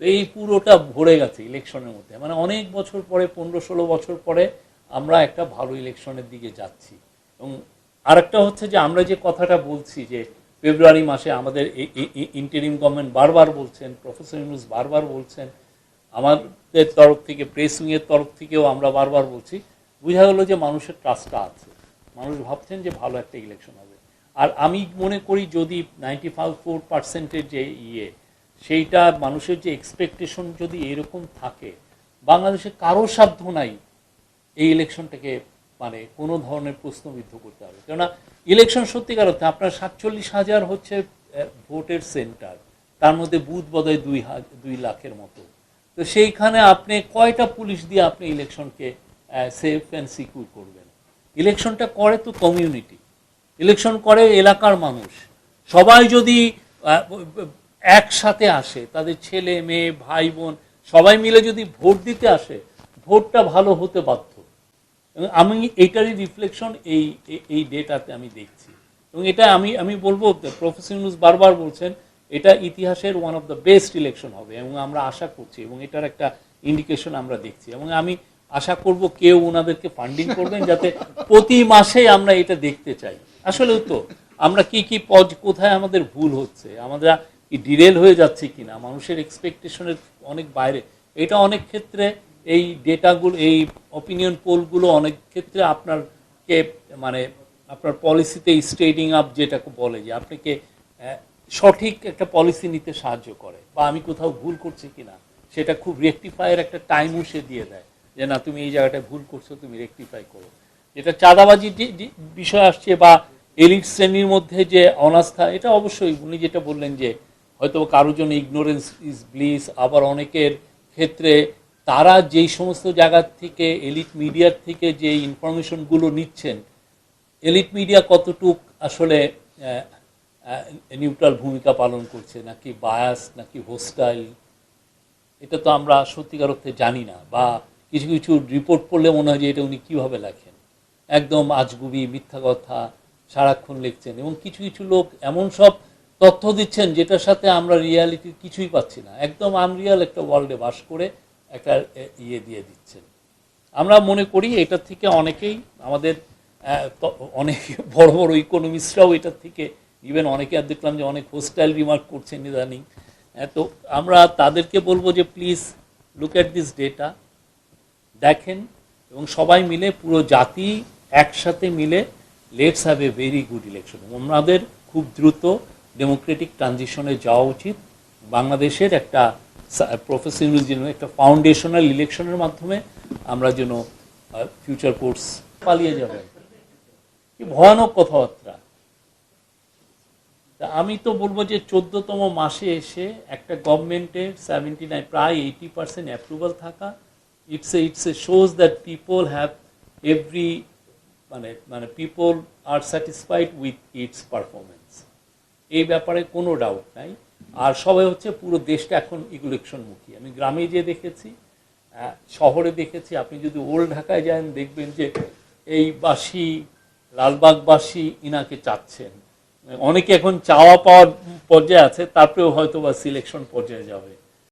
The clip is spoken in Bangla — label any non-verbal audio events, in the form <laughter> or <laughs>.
এই পুরোটা ভরে গেছে ইলেকশনের মধ্যে। মানে অনেক বছর পরে, পনেরো ষোলো বছর পরে আমরা একটা ভালো ইলেকশনের দিকে যাচ্ছি। এবং আরেকটা হচ্ছে যে আমরা যে কথাটা বলছি যে ফেব্রুয়ারি মাসে আমাদের ইন্টারিম গভর্নমেন্ট বারবার বলছেন প্রফেসর ইউনুস বারবার বলছেন, আমাদের তরফ থেকে প্রেস উইংয়ের তরফ থেকেও আমরা বারবার বলছি, বোঝা গেলো যে মানুষের ট্রাস্টটা আছে। মানুষ ভাবছেন যে ভালো একটা ইলেকশন হবে। আর আমি মনে করি যদি নাইনটি ফাইভ ফোর পার্সেন্টের যে ইয়ে সেইটা মানুষের যে এক্সপেকটেশন যদি এরকম থাকে, বাংলাদেশে কারও সাধ্য নাই এই ইলেকশনটাকে মানে কোনো ধরনের প্রশ্নবিদ্ধ করতে হবে। কেননা ইলেকশন সত্যিকার অর্থে আপনার সাতচল্লিশ হাজার হচ্ছে ভোটের সেন্টার তার মধ্যে বুথ বোধহয় দুই দুই লাখের মতো। তো সেইখানে আপনি কয়টা পুলিশ দিয়ে আপনি ইলেকশনকে সেফ অ্যান্ড সিকিউর করবেন? ইলেকশনটা করে তো কমিউনিটি ইলেকশন করে এলাকার মানুষ। সবাই যদি একসাথে আসে, তাদের ছেলে, মেয়ে, ভাই, বোন, সবাই মিলে যদি ভোট দিতে আসে, ভোটটা ভালো হতে বাধ্য। এবং আমি এইটারই রিফ্লেকশন এই, এই- ডেটাতে আমি দেখছি। এবং এটা আমি আমি বলব প্রফেসর ইউনুস বারবার বলছেন, এটা ইতিহাসের one of the best election হবে, এবং আমরা আশা করছি, এবং এটার একটা ইন্ডিকেশন আমরা দেখছি। এবং আমি আশা করব কেউ ওনাদেরকে ফান্ডিং করবেন যাতে প্রতি মাসে আমরা এটা দেখতে চাই। আসলেও তো, আমরা কি কি পজ কোথায় আমাদের ভুল হচ্ছে? আমরা ডিরেল হয়ে যাচ্ছে কিনা, মানুষের এক্সপেকটেশনের অনেক বাইরে। এটা অনেক ক্ষেত্রে এই ডেটাগুলো এই অপিনিয়ন পোলগুলো অনেক ক্ষেত্রে আপনারকে মানে আপনার পলিসিতে স্টেডিং আপ যেটাকে বলে যে আপনাকে সঠিক একটা পলিসি নিতে সাহায্য করে। বা আমি কোথাও ভুল করছি কিনা, সেটা খুব রেকটিফাইয়ের একটা টাইমও সে দিয়ে দেয় যে না, তুমি এই জায়গাটায় ভুল করছ, তুমি রেকটিফাই করো। যেটা চাঁদাবাজি বিষয় আসছে বা এলিট শ্রেণির মধ্যে যে অনাস্থা, এটা অবশ্যই, উনি যেটা বললেন যে হয়তো কারোর জন্য ইগনোরেন্স ইজ ব্লিস আবার অনেকের ক্ষেত্রে তারা যেই সমস্ত জায়গার থেকে এলিট মিডিয়ার থেকে যে ইনফরমেশনগুলো নিচ্ছেন এলিট মিডিয়া কতটুক আসলে নিউট্রাল ভূমিকা পালন করছে, নাকি বায়াস নাকি হোস্টাইল এটা তো আমরা সত্যিকার অর্থে জানি না, বা কিছু কিছু রিপোর্ট পড়লে মনে হয় যে এটা উনি কীভাবে লেখেন? একদম আজগুবি, মিথ্যা কথা, সারাক্ষণ লিখছেন, এবং কিছু কিছু লোক এমন সব তথ্য দিচ্ছেন যেটার সাথে আমরা রিয়ালিটির কিছুই পাচ্ছি না। একদম আনরিয়াল একটা ওয়ার্ল্ডে বাস করে একটা ইয়ে দিয়ে দিচ্ছেন। আমরা মনে করি এটার থেকে অনেকেই আমাদের অনেক <laughs> বড় বড় ইকোনমিস্টরাও এটার থেকে ইভেন অনেকে আর দেখলাম যে অনেক হোস্টাইল রিমার্ক করছেন ইদানিং। তো আমরা তাদেরকে বলব যে please look at this data দেখেন এবং সবাই মিলে পুরো জাতি একসাথে মিলে let's have a very good election আমাদের খুব দ্রুত ডেমোক্রেটিক ট্রানজিশনে যাওয়া উচিত। বাংলাদেশের একটা প্রফেশনাল যেন, একটা ফাউন্ডেশনাল ইলেকশনের মাধ্যমে আমরা যেন ফিউচার কোর্স পালিয়ে যাবে। কি ভয়ানক কথাবার্তা। আমি তো বলব যে চোদ্দতম মাসে এসে একটা গভর্নমেন্টের সেভেন্টি নাইন প্রায় এইটি পার্সেন্ট অ্যাপ্রুভাল থাকা। It's a it's a shows that people have every মানে মানে people are satisfied with its performance এই ব্যাপারে কোনো ডাউট নাই। আর সবাই হচ্ছে পুরো দেশটা এখন ইলেকশনমুখী আমি গ্রামে যে দেখেছি শহরে দেখেছি, আপনি যদি ওল্ড ঢাকায় যান, দেখবেন যে এই বাসি, লালবাগবাসী ইনাকে চাচ্ছেন। অনেকে এখন চাওয়া পাওয়ার পর্যায়ে আছে, তারপরেও হয়তো বা সিলেকশন পর্যায়ে যাবে।